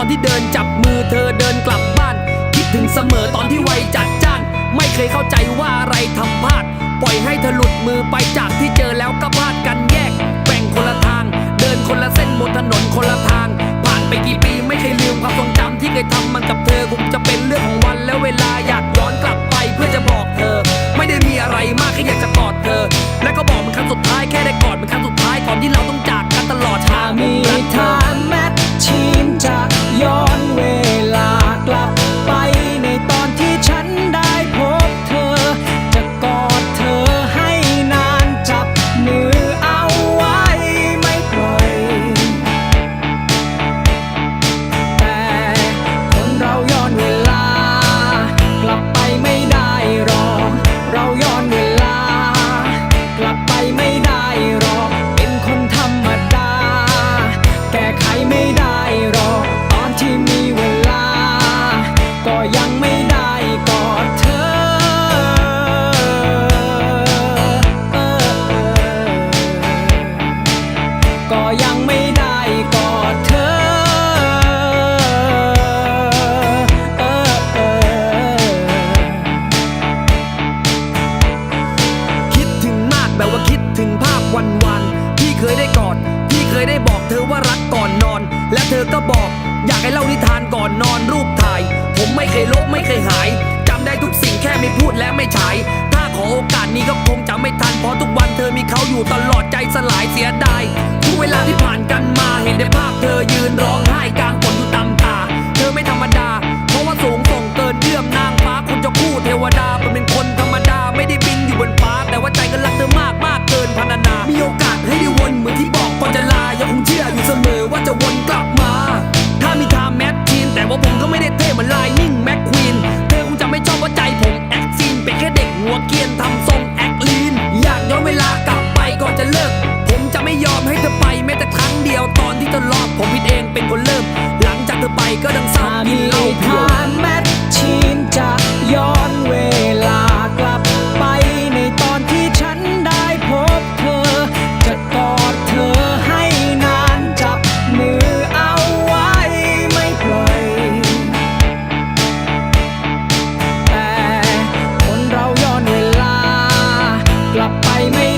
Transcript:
อนที่เดินจับมือเธอเดินกลับบ้าน คิดถึงเสมอตอนที่ไวจัดจ้าน ไม่เคยเข้าใจว่าอะไรทำพลาด ปล่อยให้เธอหลุดมือไปจากที่ วันวันพี่เคยได้กอดพี่เคยได้บอกเธอว่ารักก่อนนอน และเธอก็บอก อยากให้เล่านิทานก่อนนอนรูปถ่าย ผมไม่เคยลบไม่เคยหายจำได้ทุกสิ่งแค่ไม่พูดและไม่ใช่ถ้าขอโอกาสนี้ก็คงจะไม่ทันเพราะทุกวันเธอมีเขาอยู่ตลอดใจสลายเสียดายทุกเวลาที่ผ่านกันมาเห็นได้ภาพเธอยืนร้อง ก็ดังซับอินโลกผ่านแมชชีนจะย้อนเวลากลับไป ในตอนที่ฉันได้พบเธอ จะกอดเธอให้นานจับมือเอาไว้ไม่ปล่อย แต่คนเราย้อนเวลากลับไปไม่